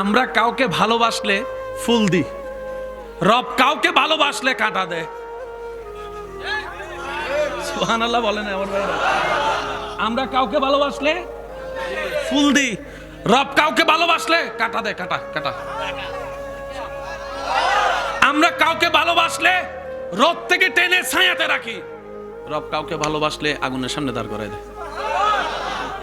আমরা কাউকে ভালোবাসলে ফুল দিই। রব কাউকে ভালোবাসলে কাঁটা দেয়। সুবহানাল্লাহ বলেন আমরা কাউকে ভালোবাসলে ফুল দিই। রব কাউকে ভালোবাসলে কাটা দেয়, কাটা কাটা। আমরা কাউকে ভালোবাসলে রোদ থেকে টেনে ছায়াতে রাখি। রব কাউকে ভালোবাসলে আগুনের সামনে দাঁড় করায় দেয়।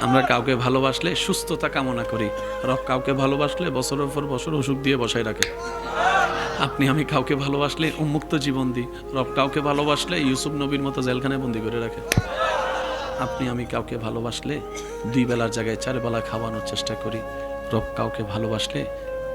আমরা কাউকে ভালোবাসলে সুস্থতা কামনা করি। রব কাউকে ভালোবাসলে বছরের পর বছর অসুখ দিয়ে বসায় রাখে। আপনি আমি কাউকে ভালোবাসলে উন্মুক্ত জীবন দিই। রব কাউকে ভালোবাসলে ইউসুফ নবীর মতো জেলখানায় বন্দি করে রাখে। আপনি আমি কাউকে ভালোবাসলে দুই বেলার জায়গায় চার বেলা খাওয়ানোর চেষ্টা করি। রব কাউকে ভালোবাসলে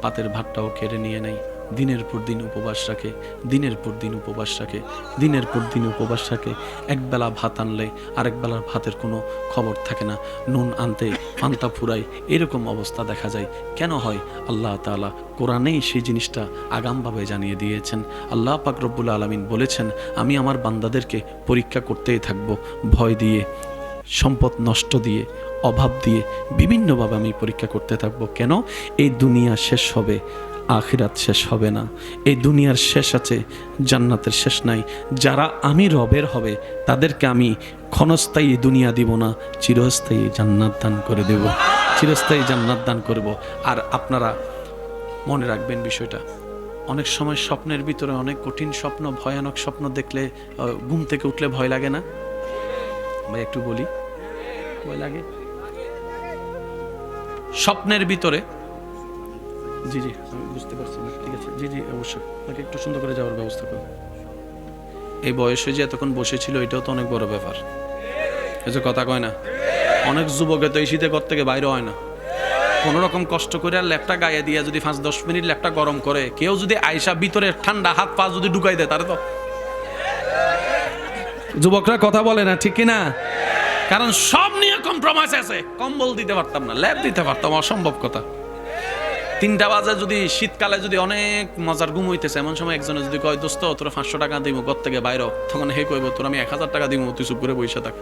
পাতের ভাতটাও কেড়ে নিয়ে নেয়। দিনের পর দিন উপবাস রাখে, দিনের পর দিন উপবাস রাখে, দিনের পর দিন উপবাস রাখে। একবেলা ভাত আনলে আরেক বেলার ভাতের কোনো খবর থাকে না। নুন আনতে পান্তা ফুরাই এরকম অবস্থা দেখা যায়। কেন হয়? আল্লাহ তাআলা কোরআনেই সেই জিনিসটা আগামভাবে জানিয়ে দিয়েছেন। আল্লাহ পাক রব্বুল আলমিন বলেছেন, আমি আমার বান্দাদেরকে পরীক্ষা করতেই থাকব, ভয় দিয়ে, সম্পদ নষ্ট দিয়ে, অভাব দিয়ে। বিভিন্নভাবে আমি পরীক্ষা করতে থাকব। কেন? এই দুনিয়া শেষ হবে। আখিরাত শেষ হবে না। এই দুনিয়ার শেষ আছে, জান্নাতের শেষ নাই। যারা আমি রবের হবে, তাদেরকে আমি ক্ষণস্থায়ী দুনিয়া দিব না, চিরস্থায়ী জান্নাত দান করে দেব। চিরস্থায়ী জান্নাত দান করব। আর আপনারা মনে রাখবেন বিষয়টা। অনেক সময় স্বপ্নের ভিতরে অনেক কঠিন স্বপ্ন, ভয়ানক স্বপ্ন দেখলে ঘুম থেকে উঠলে ভয় লাগে না? ভাই, একটু বলি। ভয় লাগে? স্বপ্নের ভিতরে জি জি, আমি বুঝতে পারছি না ঠিক আছে। জি জি, অবশ্যই। আপনাকে একটু সুন্দর করে যাওয়ার ব্যবস্থা করুন। এই বয়সে যে এতক্ষণ বসেছিল, এটাও তো অনেক বড় ব্যাপার। যে কথা কয় না, অনেক যুবকে তো এই শীতে ঘর থেকে বাইরে হয় না। কোনো রকম কষ্ট করে আর ল্যাপটা গায়ে দিয়ে যদি পাঁচ, দশ মিনিট ল্যাপটা গরম করে, কেউ যদি আয়সা ভিতরে ঠান্ডা হাত পা যদি ঢুকাই দেয়, তাহলে তো যুবকরা কথা বলে না, ঠিক না কারণ সব নিয়ে কম্প্রোমাইজ আছে। কম্বল দিতে পারতাম না ল্যাব দিতে পারতাম, অসম্ভব কথা। তিনটা বাজে যদি শীতকালে যদি অনেক মজার ঘুম হইতেছে, এমন সময় একজনে যদি কয়, দোস্ত, তোরা পাঁচশো টাকা দিব ঘর থেকে বাইরে তখন হে কইব, তোর আমি এক হাজার টাকা দিব তুই চুপ করে বসে থাক।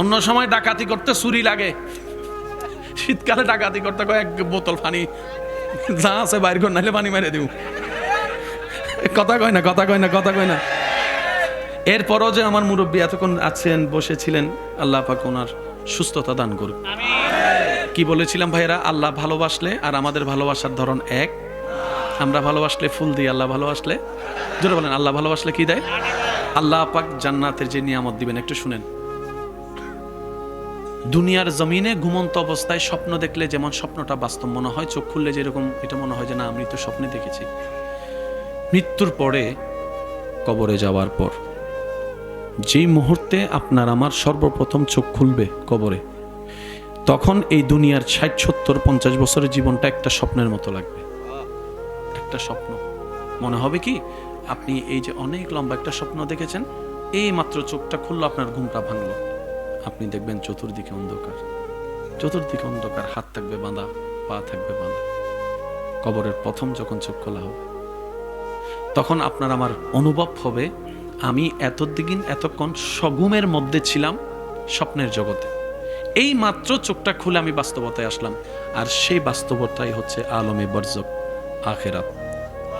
অন্য সময় ডাকাতি করতে চুরি লাগে। শীতকালে ডাকাতি করতে কয়, এক বোতল পানি, যা আছে বাইর কর, নাহলে পানি মেরে দিব কথা কয় না, কথা কয় না, কথা কয় না। এরপরও যে আমার মুরব্বী এতক্ষণ আছেন, বসেছিলেন, আল্লাহ পাক ওনার সুস্থতা দান করুন কি বলেছিলাম ভাইরা আল্লাহ ভালোবাসলে আর আমাদের ভালোবাসার ধরন এক। আমরা ভালোবাসলে ফুল দিই, আল্লাহ ভালোবাসলে। জোরে বলেন, আল্লাহ ভালোবাসলে কি দেয়? আল্লাহ পাক জান্নাতের যে নিয়ামত দিবেন, একটু শুনেন। দুনিয়ার জমিনে ঘুমন্ত অবস্থায় স্বপ্ন দেখলে যেমন স্বপ্নটা বাস্তব মনে হয়, চোখ খুললে যেরকম এটা মনে হয় যে, না, আমি তো স্বপ্নে দেখেছি। মৃত্যুর পরে কবরে যাওয়ার পর, যেই মুহূর্তে আপনার আমার সর্বপ্রথম চোখ খুলবে কবরে তখন এই দুনিয়ার ষাট, সত্তর, পঞ্চাশ বছরের জীবনটা একটা স্বপ্নের মতো লাগবে। একটা স্বপ্ন। মনে হবে কি, আপনি এই যে অনেক লম্বা একটা স্বপ্ন দেখেছেন, এই মাত্র চোখটা খুললো, আপনার ঘুমটা ভাঙলো। আপনি দেখবেন চতুর্দিকে অন্ধকার। চতুর্দিকে অন্ধকার, হাত থাকবে বাঁধা, পা থাকবে বাঁধা। কবরের প্রথম যখন চোখ খোলা হবে, তখন আপনার আমার অনুভব হবে, আমি এতদিন, এতক্ষণ সগুমের মধ্যে ছিলাম স্বপ্নের জগতে। এই মাত্র চোখটা খুলে আমি বাস্তবতায় আসলাম। আর সেই বাস্তবতাই হচ্ছে আলমে বর্জক, আখেরাত।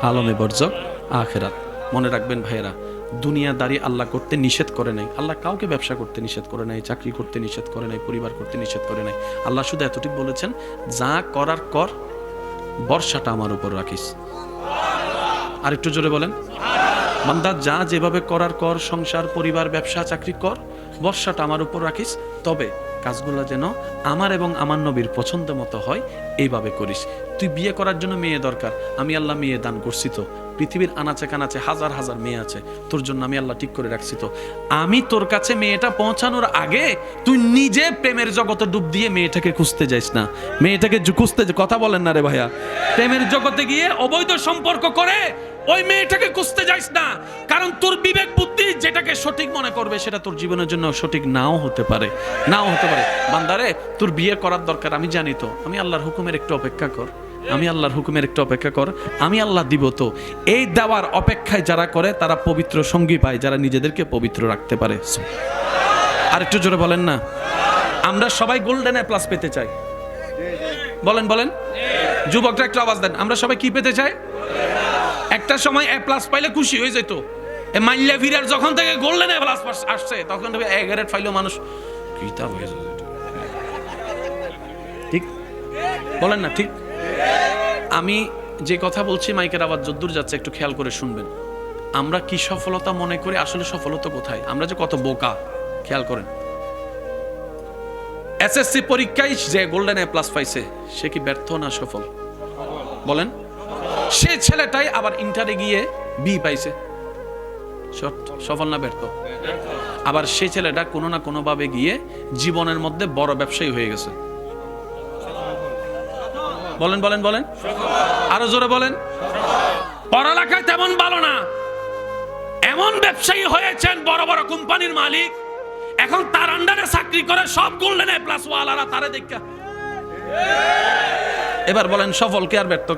আলমে বর্জক, আখেরাত। মনে রাখবেন ভাইয়েরা দুনিয়াদারি আল্লাহ করতে নিষেধ করে নাই। আল্লাহ কাউকে ব্যবসা করতে নিষেধ করে নাই, চাকরি করতে নিষেধ করে নাই, পরিবার করতে নিষেধ করে নাই। আল্লাহ শুধু এতটুকু বলেছেন, যা করার কর, বর্ষাটা আমার উপর রাখিস। আর একটু জোরে বলেন। বান্দা, যা যেভাবে করার কর, সংসার, পরিবার, ব্যবসা, চাকরি কর, বর্ষাটা আমার উপর রাখিস। তবে কাজগুলো যেন আমার এবং আমার নবীর পছন্দ মতো হয়, এইভাবে করিস। তুই বিয়ে করার জন্য মেয়ে দরকার, আমি আল্লাহ মেয়ে দান করছি তো। পৃথিবীর আনাচে কানাচে হাজার হাজার মেয়ে আছে, তোর জন্য আমি আল্লাহ ঠিক করে রাখছি তো। আমি তোর কাছে মেয়েটা পৌঁছানোর আগে তুই নিজে প্রেমের জগতে ডুব দিয়ে মেয়েটাকে খুঁজতে যাইস না। মেয়েটাকে খুঁজতে কথা বলেন না রে ভাইয়া। প্রেমের জগতে গিয়ে অবৈধ সম্পর্ক করে ওই মেয়েটাকে খুঁজতে যাইস না। কারণ তোর বিবেক বুদ্ধি যেটাকে সঠিক মনে করবে সেটা তোর জীবনের জন্য সঠিক নাও হতে পারে। নাও হতে পারে। বান্দারে, তোর বিয়ে করার দরকার, আমি জানি তো। আমি আল্লাহর হুকুমের একটু অপেক্ষা কর। আমি আল্লাহর হুকুমের একটু অপেক্ষা কর। আমি আল্লাহ দিব তো। এই দেওয়ার অপেক্ষায় যারা করে, তারা পবিত্র সঙ্গী পায়, যারা নিজেদেরকে পবিত্র রাখতে পারে। আর একটু জোরে বলেন না। আমরা সবাই গোল্ডেন প্লাস পেতে চাই। বলেন বলেন। যুবকরা একটু আওয়াজ দেন। আমরা সবাই কি পেতে চাই? একটা সময় এ প্লাস পাইলে খুশি হয়ে যেত। এ ভিড়ার যখন থেকে গোল্ডেন এ প্লাস আসছে, তখন এগারেট ফাইলেও মানুষ কিতাব হয়ে ঠিক? বলেন না, ঠিক? আমি যে কথা বলছি, মাইকের আবার যদ্দূর যাচ্ছে, একটু খেয়াল করে শুনবেন। আমরা কি সফলতা মনে করি, আসলে সফলতা কোথায়? আমরা যে কত বোকা, খেয়াল করেন। এসএসসি পরীক্ষায় যে গোল্ডেন এ প্লাস পাইছে, সে কি ব্যর্থ না সফল? বলেন। সে ছেলেটাই আবার ইন্টারে গিয়ে বি পাইছে। সফল না ব্যর্থ। আবার সে ছেলেটা কোনো না কোনো ভাবে গিয়ে জীবনের মধ্যে বড় ব্যবসায়ী হয়ে গেছে। বলেন বলেন বলেন। আরও জোরে বলেন। পড়ালেখায় তেমন ভালো না। এমন ব্যবসায়ী হয়েছেন বড় বড় কোম্পানির মালিক। এখন তার আন্ডারে চাকরি করে সব গোল্ডেন এ প্লাস ওয়ালারা, তারে দেখা। এবার বলেন, সফল কে আর ব্যর্থ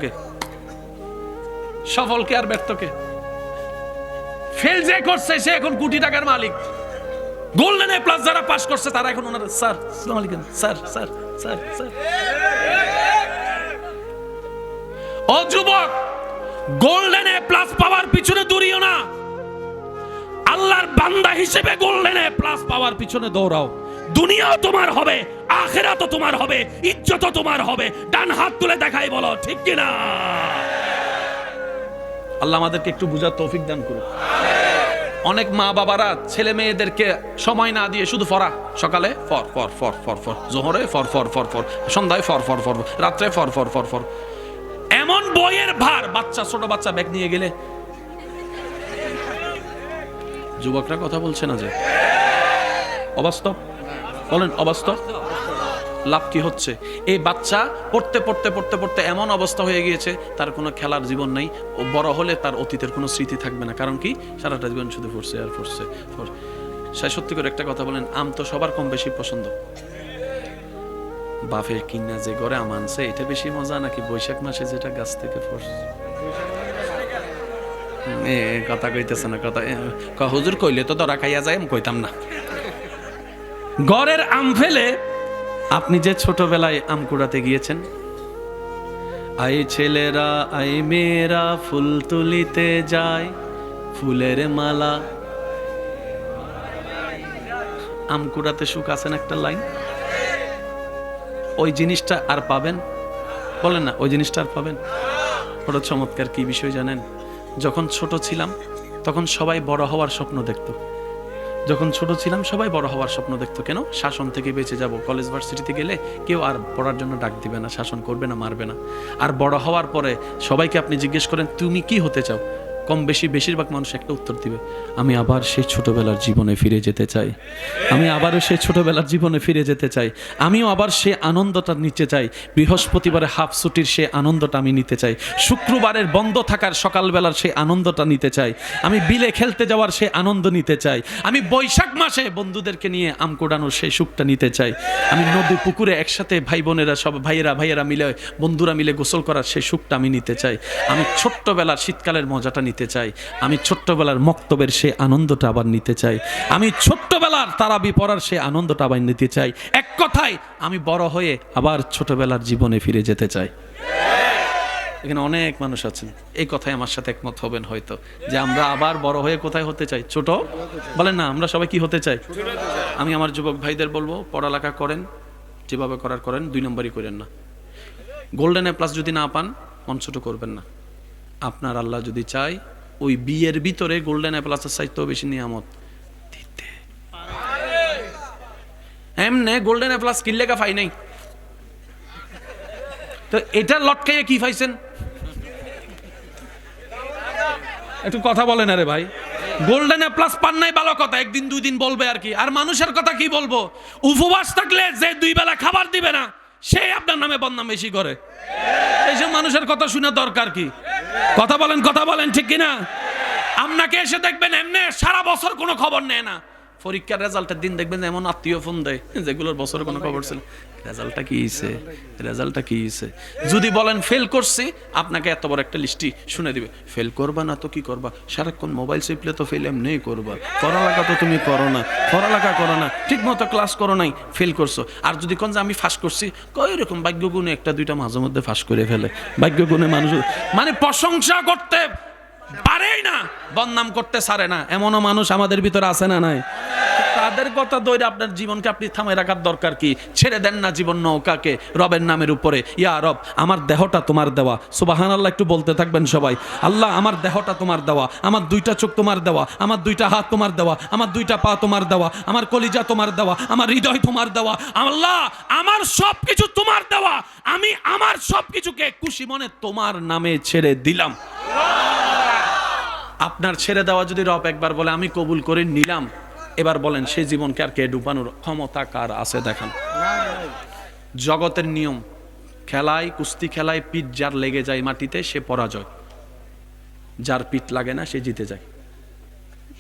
কে সফল কে আর ব্যর্থ কে ফেল যে করছে, সে এখন কোটি টাকার মালিক। গোল্ডেন এ প্লাস যারা পাস করছে, তারা এখন ওনারা স্যার আলাইকুম। Sir sir sir sir. ও যুবক গোল্ডেন এ প্লাস পাওয়ার পিছনে দৌড়িও না। আল্লাহর বান্দা হিসেবে গোল্ডেন এ প্লাস পাওয়ার পিছনে দৌড়াও। দুনিয়াও তোমার হবে, আখেরাতও তোমার হবে, ইজ্জতও তোমার হবে। ডান হাত তুলে দেখাই বলো, ঠিক কিনা? আল্লাহ আমাদেরকে একটু বুঝার তৌফিক দান করুন অনেক মা বাবারা ছেলে মেয়েদেরকে সময় না দিয়ে শুধু ফরা সকালে ফর ফর ফর ফর ফর জোহরে ফর ফর ফর ফর সন্ধ্যায় ফর ফর ফর রাত্রে ফর ফর ফর ফর এমন বইয়ের ভার বাচ্চা ছোট বাচ্চা ব্যাগ নিয়ে গেলে যুবকরা কথা বলছে না যে অবাস্তব বলেন অবাস্তব লাভ কি হচ্ছে? এই বাচ্চা পড়তে পড়তে পড়তে পড়তে এমন অবস্থা হয়ে গিয়েছে তার কোনো খেলার জীবন নাই ও বড় হলে তার অতীতের কোনো স্মৃতি থাকবে না। কারণ কি? সারাটা জীবন শুধু পড়ছে আর পড়ছে পড়- সে সত্যি করে একটা কথা বলেন আম তো সবার কম বেশি পছন্দ। বাফে কিনা যে ঘরে আম আনছে এটা বেশি মজা নাকি বৈশাখ মাসে যেটা গাছ থেকে এ এ, কথা কইতেছে না কথা হুজুর কইলে তো ধরা খাইয়া যায় আমি কইতাম না। গড়ের আম ফেলে আপনি যে ছোটবেলায় আম কুড়াতে গিয়েছেন? আই ছেলেরা, আই মেয়েরা, ফুল তুলিতে যায়, ফুলের মালা। আম কুড়াতে সুখ আছেন একটা লাইন? ওই জিনিসটা আর পাবেন? বলেন না, ওই জিনিসটা আর পাবেন? বড় চমৎকার কি বিষয় জানেন? যখন ছোট ছিলাম, তখন সবাই বড় হওয়ার স্বপ্ন দেখতো। যখন ছোট ছিলাম, সবাই বড় হওয়ার স্বপ্ন দেখতো। কেন? শাসন থেকে বেঁচে যাব। কলেজ ভার্সিটিতে গেলে কেউ আর পড়ার জন্য ডাক দিবে না, শাসন করবে না, মারবে না। আর বড় হওয়ার পরে সবাইকে আপনি জিজ্ঞেস করেন, তুমি কি হতে চাও? কম বেশি বেশিরভাগ মানুষ একটা উত্তর দিবে, আমি আবার সেই ছোটবেলার জীবনে ফিরে যেতে চাই। আমি আবারও সেই ছোটবেলার জীবনে ফিরে যেতে চাই। আমিও আবার সেই আনন্দটা নিতে চাই বৃহস্পতিবারে হাফ ছুটির সেই আনন্দটা আমি নিতে চাই। শুক্রবারের বন্ধ থাকার সকালবেলার সেই আনন্দটা নিতে চাই। আমি বিলে খেলতে যাওয়ার সেই আনন্দ নিতে চাই। আমি বৈশাখ মাসে বন্ধুদেরকে নিয়ে আম কোড়ানোর সেই সুখটা নিতে চাই। আমি নদী, পুকুরে একসাথে ভাই বোনেরা সব ভাইয়েরা ভাইয়েরা মিলে, বন্ধুরা মিলে গোসল করার সেই সুখটা আমি নিতে চাই। আমি ছোট্টবেলার শীতকালের মজাটা নিতে চাই। আমি ছোট্টবেলার মক্তবের সেই আনন্দটা আবার নিতে চাই। আমি ছোট্টবেলার তারাবি পড়ার সেই আনন্দটা আবার নিতে চাই। এক কথায়, আমি বড় হয়ে আবার ছোটবেলার জীবনে ফিরে যেতে চাই। এখানে অনেক মানুষ আছেন। এই কথাই আমার সাথে একমত হবেন হয়তো। যে আমরা আবার বড় হয়ে কোথায় হতে চাই? ছোট? বলেন না, আমরা সবাই কি হতে চাই? আমি আমার যুবক ভাইদের বলব, পড়ালেখা করেন, যেভাবে করার করেন, দুই নম্বরই করেন না। গোল্ডেন এ প্লাস যদি না পান ছোট করবেন না। আপনার আল্লাহ যদি চায়, ওই বিয়ের ভিতরে গোল্ডেন এ প্লাসের চাইতেও বেশি নিয়ামত দিতে। এমনে গোল্ডেন এ প্লাস কিনলে কা ফাই নাই? তো এটা লটকাইয়া কি পাইছেন একটু কথা বলেন আরে ভাই। গোল্ডেন প্লাস পান নাই ভালো কথা, একদিন দুই দিন বলবে আর কি। আর মানুষের কথা কি বলব? উপবাস থাকলে যে দুই বেলা খাবার দিবে না, সে আপনার নামে বদনাম বেশি করে। এইসব মানুষের কথা শুনে দরকার কি? কথা বলেন কথা বলেন, ঠিক কিনা? আপনাকে এসে দেখবেন এমনি সারা বছর কোনো খবর নেয় না। পরীক্ষার রেজাল্টের দিন দেখবেন এমন আত্মীয় ফোন দেয়, যেগুলোর বছর কোনো খবর ছিল। রেজাল্টটা কি হয়েছে রেজাল্টটা কি হয়েছে যদি বলেন, ফেল করছি, আপনাকে এত বড় একটা লিস্টি শুনে দিবে। ফেল করবা না তো কি করবা? সারাক্ষণ মোবাইল চিপলে তো ফেল এমনি করবা। পড়ালেখা তো তুমি করো না, পড়ালেখা করো না ঠিক মতো ক্লাস করো নাই, ফেল করছ। আর যদি কোন যে, আমি ফাঁস করছি কই রকম ভাগ্য গুণে একটা, দুইটা মাঝে মধ্যে ফাঁস করে ফেলে। ভাগ্য গুণে মানুষ মানে প্রশংসা করতে পারেই না, বদনাম করতে সারে না। এমনও মানুষ আমাদের ভিতরে আছে না নাই? তাদের কথা দৈরে আপনার জীবনকে আপনি থামাই রাখার দরকার কি? ছেড়ে দেন না জীবন নৌকাকে রবের নামের উপরে। ইয়া রব, আমার দেহটা তোমার দেওয়া। সুবাহান আল্লাহ একটু বলতে থাকবেন সবাই। আল্লাহ, আমার দেহটা তোমার দেওয়া। আমার দুইটা চোখ তোমার দেওয়া। আমার দুইটা হাত তোমার দেওয়া। আমার দুইটা পা তোমার দেওয়া। আমার কলিজা তোমার দেওয়া। আমার হৃদয় তোমার দেওয়া। আল্লাহ, আমার সব কিছু তোমার দেওয়া। আমি আমার সব কিছুকে খুশি মনে তোমার নামে ছেড়ে দিলাম। আপনার ছেড়ে দেওয়া যদি রব একবার বলে, আমি কবুল করে নিলাম। এবার বলেন, সেই জীবনকে আর কে ডুবানোর ক্ষমতা কার আছে দেখান। জগতের নিয়ম খেলায় কুস্তি খেলায় পিঠ যার লেগে যায় মাটিতে, সে পরাজয়। যার পিঠ লাগে না, সে জিতে যায়।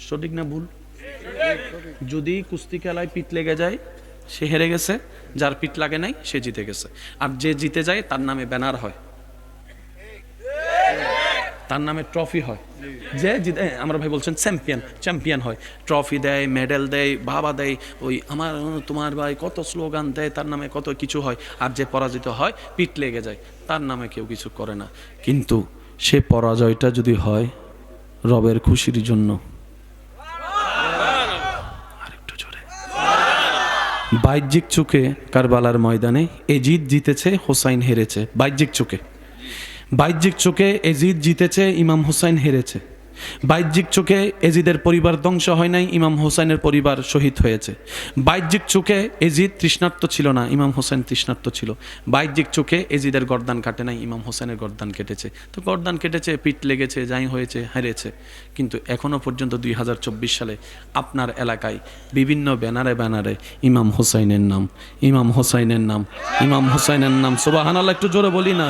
সঠিক না ভুল? যদি কুস্তি খেলায় পিঠ লেগে যায়, সে হেরে গেছে। যার পিঠ লাগে নাই, সে জিতে গেছে। আর যে জিতে যায়, তার নামে ব্যানার হয়। তার নামে ট্রফি হয়। যে আমরা ভাই বলছেন চ্যাম্পিয়ন চ্যাম্পিয়ন হয়। ট্রফি দেয়, মেডেল দেয়, বাবা দেয়, ওই আমার, তোমার ভাই কত স্লোগান দেয়, তার নামে কত কিছু হয়। আর যে পরাজিত হয়, পিঠ লেগে যায়। তার নামে কেউ কিছু করে না। কিন্তু সে পরাজয়টা যদি হয়, রবের খুশির জন্য। বাহ্যিক চোখে কারবালার ময়দানে এজিদ জিতেছে, হোসাইন হেরেছে। বাহ্যিক চোখে। বাহ্যিক চোখে এজিদ জিতেছে ইমাম হুসাইন হেরেছে। বাহ্যিক চোখে এজিদের পরিবার ধ্বংস হয় নাই, ইমাম হোসাইনের পরিবার শহীদ হয়েছে। বাহ্যিক চোখে এজিদ তৃষ্ণার্ত ছিল না, ইমাম হোসেন তৃষ্ণার্ত ছিল। বাহ্যিক চোখে এজিদের গর্দান কাটে নাই, ইমাম হোসেনের গর্দান কেটেছে। তো গর্দান কেটেছে, পিঠ লেগেছে, যাই হয়েছে, হেরেছে। কিন্তু এখনও পর্যন্ত দুই হাজার চব্বিশ সালে আপনার এলাকায় বিভিন্ন ব্যানারে ব্যানারে ইমাম হোসাইনের নাম, ইমাম হোসাইনের নাম, ইমাম হোসাইনের নাম সুবাহান আল্লাহ একটু জোরে বলি না,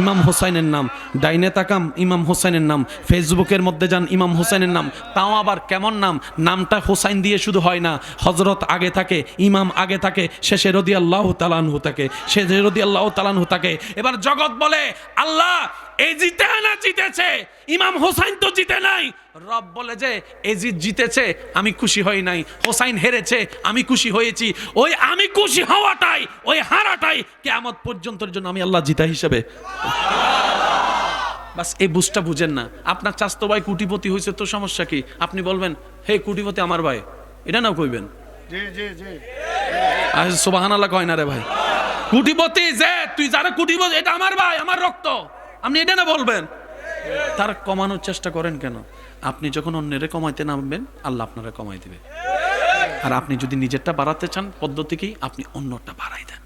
ইমাম হোসাইনের নাম, ডাইনে তাকাম, ইমাম হোসাইনের নাম, ফেসবুকের মধ্যে যান ইমাম হোসাইনের নাম, তাও আবার কেমন নাম? নামটা হোসাইন দিয়ে শুধু হয় না হজরত আগে থাকে, ইমাম আগে থাকে, শেষে রদি আল্লাহ তালানহু থাকে, শেষে রদি আল্লাহ তালানহু থাকে। এবার জগৎ বলে, আল্লাহ, এই জিতে না জিতেছে, ইমাম হোসাইন তো জিতে নাই। রব বলে যে এজিদ জিতেছে, আমি খুশি হই নাই। হোসাইন হেরেছে, আমি খুশি হয়েছি। ওই আমি খুশি হওয়াটাই, ওই হারাটাই কেমন পর্যন্তর জন্য আমি আল্লাহ জিতা হিসেবে। বাস এই বুঝটা বুঝেন না। আপনার চাস্ত ভাই কুটিপতি হয়েছে তো সমস্যা কি? আপনি বলবেন হে কুটিপতি আমার ভাই। এটা নাও কইবেন। সোবাহান আল্লাহ কয় না রে ভাই। কুটিপতি যে তুই যারা কুটিপতি এটা আমার ভাই আমার রক্ত। আপনি এটা না বলবেন? তার কমানোর চেষ্টা করেন কেন? আপনি যখন অন্যেরে কমাইতে নামবেন আল্লাহ আপনারা কমাই দিবে। আর আপনি যদি নিজেরটা বাড়াতে চান পদ্ধতি কি? আপনি অন্যটা বাড়াই দেন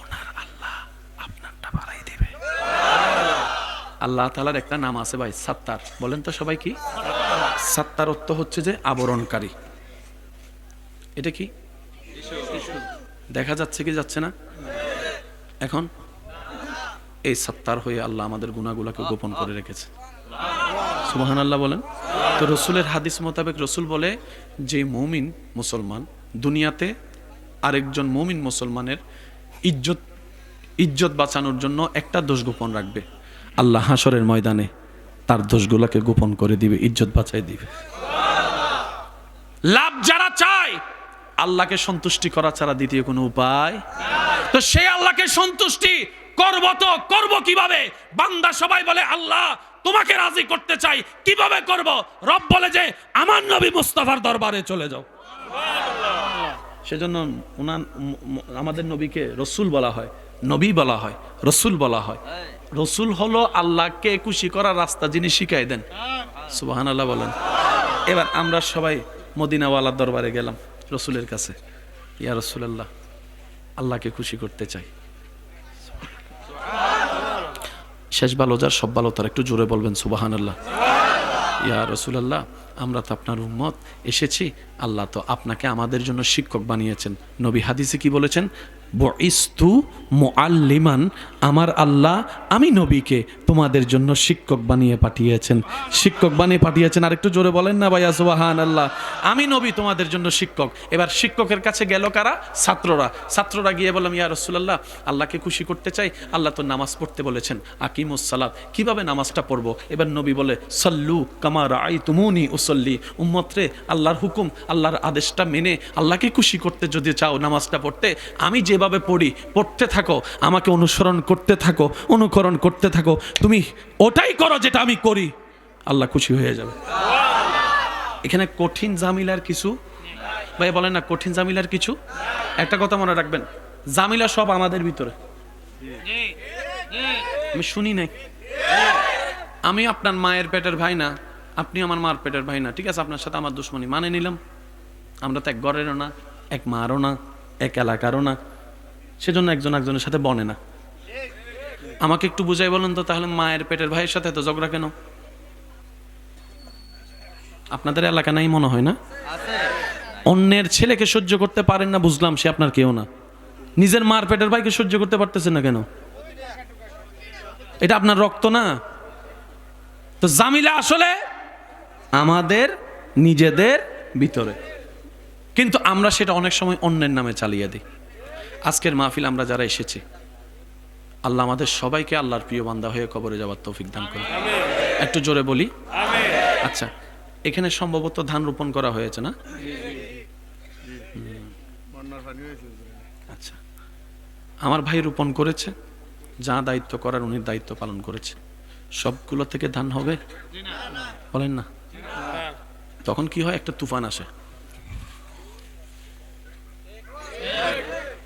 ওনার আল্লাহ আপনারটা বাড়াই দিবে আল্লাহ তালার একটা নাম আছে ভাই, সাত্তার। বলেন তো সবাই কি? সাত্তার অর্থ হচ্ছে যে আবরণকারী। এটা কি? দেখা যাচ্ছে কি যাচ্ছে না? এখন এই সত্তার হয়ে আল্লাহ আমাদের গুণাগুলাকে গোপন করে রেখেছে। সুবাহান আল্লাহ বলেন। তো রসুলের হাদিস মোতাবেক রসুল বলে, যে মৌমিন মুসলমান দুনিয়াতে আরেকজন মৌমিন মুসলমানের ইজ্জত ইজ্জত বাঁচানোর জন্য একটা দোষ গোপন রাখবে। আল্লাহ হাসরের ময়দানে তার দোষগুলাকে গোপন করে দিবে, ইজ্জত বাঁচাই দিবে। লাভ যারা চায়, আল্লাহকে সন্তুষ্টি করা ছাড়া দ্বিতীয় কোনো উপায় তো সেই আল্লাহকে সন্তুষ্টি করব তো করব কীভাবে? বান্দা সবাই বলে, আল্লাহ, তোমাকে রাজি করতে চাই, কীভাবে করব? রব বলে যে, আমার নবী মুস্তাফার দরবারে চলে যাও। সেজন্য উনান আমাদের নবীকে রসুল বলা হয়, নবী বলা হয়, রসুল বলা হয়। রসুল হলো আল্লাহকে খুশি করার রাস্তা যিনি শিখাই দেন। সুবাহান আল্লাহ বলেন। এবার আমরা সবাই মদিনাওয়ালার দরবারে গেলাম রসুলের কাছে। ইয়া রসুলাল্লাহ, আল্লাহকে খুশি করতে চাই। শেষ ভালো যার সব ভালো তার একটু জোরে বলবেন সুবাহান আল্লাহ ইয়া রসুলাল্লাহ আমরা তো আপনার উম্মত, এসেছি। আল্লাহ তো আপনাকে আমাদের জন্য শিক্ষক বানিয়েছেন। নবী হাদিসে কি বলেছেন? বইস্তু মুআল্লিমান আমার আল্লাহ আমি নবীকে তোমাদের জন্য শিক্ষক বানিয়ে পাঠিয়েছেন। শিক্ষক বানিয়ে পাঠিয়েছেন আর একটু জোরে বলেন না ভাইয়া সুবাহান আল্লাহ আমি নবী তোমাদের জন্য শিক্ষক। এবার শিক্ষকের কাছে গেল কারা? ছাত্ররা। ছাত্ররা গিয়ে বললাম, ইয়া রসুল্লাহ আল্লাহকে খুশি করতে চাই। আল্লাহ তো নামাজ পড়তে বলেছেন। আকিমুসালাত কীভাবে নামাজটা পড়ব? এবার নবী বলে, সল্লু কামার আই তুমুনি উসল্লি উম্মত্রে আল্লাহর হুকুম, আল্লাহর আদেশটা মেনে আল্লাহকে খুশি করতে যদি চাও নামাজটা পড়তে, আমি যেভাবে পড়ি, পড়তে থাকো, আমাকে অনুসরণ করতে থাকো, অনুকরণ করতে থাকো, তুমি ওটাই করো যেটা আমি করি, আল্লাহ খুশি হয়ে যাবে। এখানে কঠিন জামিলার কিছু? ভাই বলেন না, কঠিন জামিলার কিছু? একটা কথা মনে রাখবেন, জামিলা সব আমাদের ভিতরে। আমি শুনি নাই। আমি আপনার মায়ের পেটের ভাই না। আপনি আমার মার পেটের ভাই না ঠিক আছে? আপনার সাথে আমার দুশ্মনী মানে নিলাম। আমরা তো এক ঘরেরও না এক মারও না এক এলাকারও না। সেজন্য একজন একজনের সাথে বনে না। আমাকে একটু বুঝাই বলুন তো তাহলে মায়ের পেটের ভাইয়ের সাথে তো ঝগড়া কেন? আপনাদের এলাকা নাই মনে হয় না? অন্যের ছেলেকে সহ্য করতে পারেন না বুঝলাম সে আপনার কেউ না। নিজের মার পেটের ভাইকে সহ্য করতে পারতেছেন না কেন? এটা আপনার রক্ত না? তো জামিলা আসলে আমাদের, নিজেদের ভিতরে। কিন্তু আমরা সেটা অনেক সময় অন্যের নামে চালিয়ে দিই। আজকের মাহফিল আমরা যারা এসেছি, আল্লাহ আমাদের সবাইকে আল্লাহর প্রিয় বান্দা হয়ে কবরে যাওয়ার তৌফিক দান করুন। একটু জোরে বলি? আচ্ছা এখানে সম্ভবত ধান রোপণ করা হয়েছে না? আচ্ছা আমার ভাই রোপণ করেছে, যা দায়িত্ব করার উনি দায়িত্ব পালন করেছে। সবগুলো থেকে ধান হবে? বলেন না। তখন কি হয়? একটা তুফান আসে।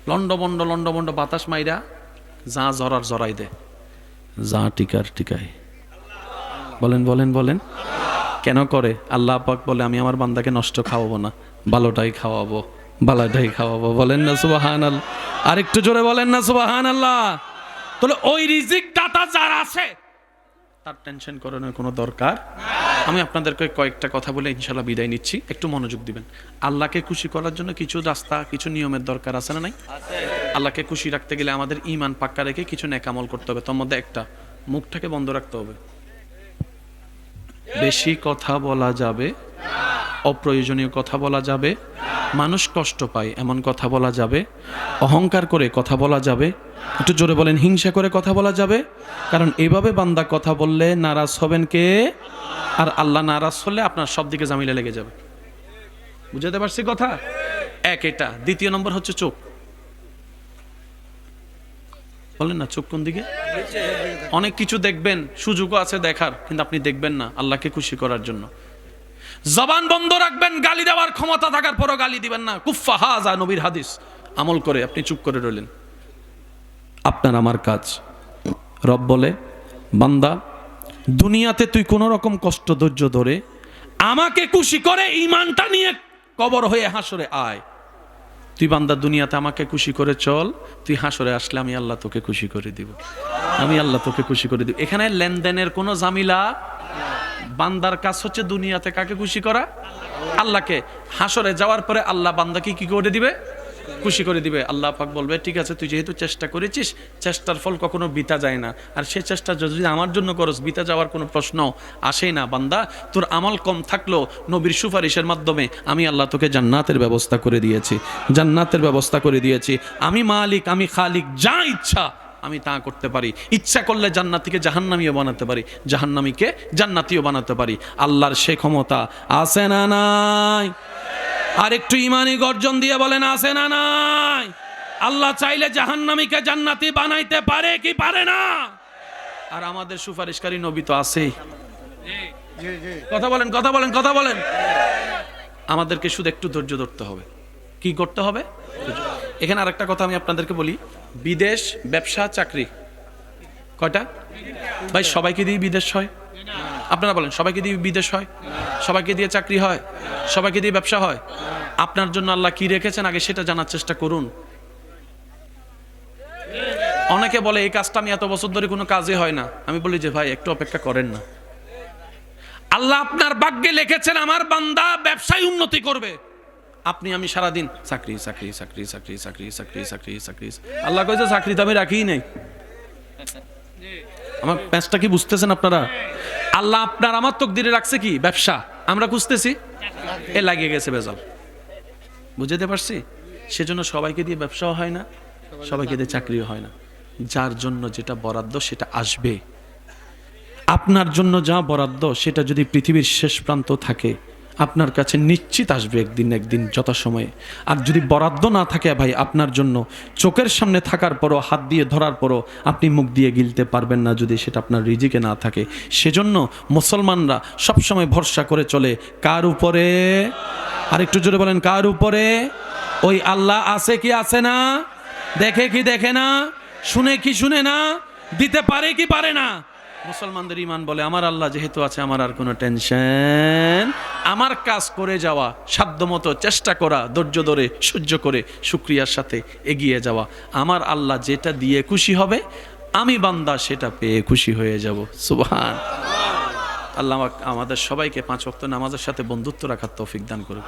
লন্ডবন্ড লন্ডবন্ড বাতাস মাইরা যা জরার জরাই দে। যা টিকার টিকায় বলেন বলেন বলেন। কেন করে? আল্লাহ পাক বলে, আমি আমার বান্দাকে নষ্ট খাওয়াবো না। ভালোটাই খাওয়াবো, বালাটাই খাওয়াবো। বলেন না সুবাহান আল্লাহ আর একটু জোরে বলেন না সুবাহান আল্লাহ তাহলে ওই রিজিক দাতা যার আছে, তার টেনশন করানোর কোনো দরকার আমি আপনাদেরকে কয়েকটা কথা বলে ইনশাল্লাহ বিদায় নিচ্ছি। একটু মনোযোগ দিবেন। আল্লাহকে খুশি করার জন্য কিছু রাস্তা, কিছু নিয়মের দরকার আছে না নাই? আল্লাহকে খুশি রাখতে গেলে আমাদের ইমান পাক্কা রেখে কিছু নেকামল করতে হবে। তার মধ্যে একটা, মুখটাকে বন্ধ রাখতে হবে। বেশি কথা বলা যাবে, অপ্রয়োজনীয় কথা বলা যাবে, মানুষ কষ্ট পায়, এমন কথা বলা যাবে, অহংকার করে কথা বলা যাবে একটু জোরে বলেন, হিংসা করে কথা বলা যাবে? কারণ এভাবে বান্দা কথা বললে নারাজ হবেন কে? আর আল্লাহ নারাজ হলে আপনার সব দিকে জামিলে লেগে যাবে। বুঝাতে পারছি কথা? এক এটা। দ্বিতীয় নম্বর হচ্ছে চোখ। বলেন না, চোখ কোন দিকে? অনেক কিছু দেখবেন, সুযোগও আছে দেখার, কিন্তু আপনি দেখবেন না, আল্লাহকে খুশি করার জন্য। জবান বন্ধ রাখবেন, গালি দেওয়ার ক্ষমতা থাকার পরও গালি দিবেন না। কুফা হাজা নবীর হাদিস। আমল করে, আপনি চুপ করে রইলেন। আপনার আমার কাজ। রব বলে, বান্দা, দুনিয়াতে তুই কোনো রকম কষ্ট, ধৈর্য ধরে আমাকে খুশি করে ইমানটা নিয়ে কবর হয়ে হাসরে আয়। তুই বান্দা, দুনিয়াতে আমাকে খুশি করে চল, তুই হাসরে আসলে আমি আল্লাহ তোকে খুশি করে দিব। আমি আল্লাহ তোকে খুশি করে দিব। এখানে লেনদেনের কোনো জামিলা বান্দার কাজ হচ্ছে দুনিয়াতে কাকে খুশি করা? আল্লাহকে। হাসরে যাওয়ার পরে আল্লাহ বান্দাকে কি করে দিবে? খুশি করে দিবে। আল্লাহ পাক বলবে, ঠিক আছে, তুই যেহেতু চেষ্টা করেছিস, চেষ্টার ফল কখনো বিতা যায় না। আর সে চেষ্টা যদি আমার জন্য করস বিতা যাওয়ার কোনো প্রশ্ন আসেই না, বান্দা। তোর আমল কম থাকল নবীর সুপারিশের মাধ্যমে। আমি আল্লাহ তোকে জান্নাতের ব্যবস্থা করে দিয়েছি। জান্নাতের ব্যবস্থা করে দিয়েছি। আমি মালিক, আমি খালিক, যা ইচ্ছা, আমি তা করতে পারি। ইচ্ছা করলে জান্নাতিকে জাহান্নামিও বানাতে পারি, জাহান্নামীকে জান্নাতিও বানাতে পারি। আল্লাহর সে ক্ষমতা আছে না নাই? আর একটু ইমানি গর্জন দিয়ে বলেন আছে না নাই? আল্লাহ চাইলে জাহান্নামীকে জান্নাতি বানাইতে পারে কি পারে না? আর আমাদের সুপারিশকারী নবী তো আছেই। কথা বলেন কথা বলেন কথা বলেন। আমাদেরকে শুধু একটু ধৈর্য ধরতে হবে। কি করতে হবে? এখানে আরেকটা কথা আমি আপনাদেরকে বলি। বিদেশ ব্যবসা চাকরি। কয়টা? ভাই, সবাইকে দিয়ে বিদেশ হয়? আপনারা বলেন, সবাইকে দিয়ে বিদেশ হয়? সবাইকে দিয়ে চাকরি হয়? সবাইকে দিয়ে ব্যবসা হয়? আপনার জন্য আল্লাহ কি রেখেছেন? আগে সেটা জানার চেষ্টা করুন। অনেকে বলে, এই কাজটা আমি এত বছর ধরে কোনো কাজে হয় না। আমি বলি যে, ভাই, একটু অপেক্ষা করেন না। আল্লাহ আপনার ভাগ্যে লিখেছেন, আমার বান্দা ব্যবসায় উন্নতি করবে। আপনি, আমি সারাদিন, চাকরি চাকরি চাকরি চাকরি চাকরি চাকরি চাকরি চাকরি। আল্লাহ কয়েছে চাকরি তো আমি রাখিই নাই। আমার প্যাঁচটা কি বুঝতেছেন আপনারা? আল্লাহ আপনার আমার তকদিরে রাখছে কি? ব্যবসা। আমরা খুঁজতেছি, এ লাগিয়ে গেছে বেজাল বুঝতে পারছি? সেজন্য সবাইকে দিয়ে ব্যবসাও হয় না, সবাইকে দিয়ে চাকরিও হয় না। যার জন্য যেটা বরাদ্দ, সেটা আসবে। আপনার জন্য যা বরাদ্দ, সেটা যদি পৃথিবীর শেষ প্রান্ত থাকে আপনার কাছে নিশ্চিত আসবে একদিন একদিন যথাসময়ে। আর যদি বরাদ্দ না থাকে ভাই, আপনার জন্য, চোখের সামনে থাকার পরও, হাত দিয়ে ধরার পরও, আপনি মুখ দিয়ে গিলতে পারবেন না যদি সেটা আপনার রিজিকে না থাকে। সেজন্য মুসলমানরা সবসময় ভরসা করে চলে, কার উপরে? আর একটু জোরে বলেন, কার উপরে? ওই আল্লাহ আছে কি আছে না? দেখে কি দেখে না? শুনে কি শুনে না? দিতে পারে কি পারে না? মুসলমানদের ইমান বলে, আমার আল্লাহ যেহেতু আছে, আমার আর কোনো টেনশন। আমার কাজ করে যাওয়া, সাধ্যমতো চেষ্টা করা, ধৈর্য ধরে, সহ্য করে, সুক্রিয়ার সাথে এগিয়ে যাওয়া। আমার আল্লাহ যেটা দিয়ে খুশি হবে, আমি বান্দা সেটা পেয়ে খুশি হয়ে যাব। সুবহান। আল্লাহ আমাদের সবাইকে পাঁচ ওয়াক্ত নামাজের সাথে বন্ধুত্ব রাখার তৌফিক দান করুক।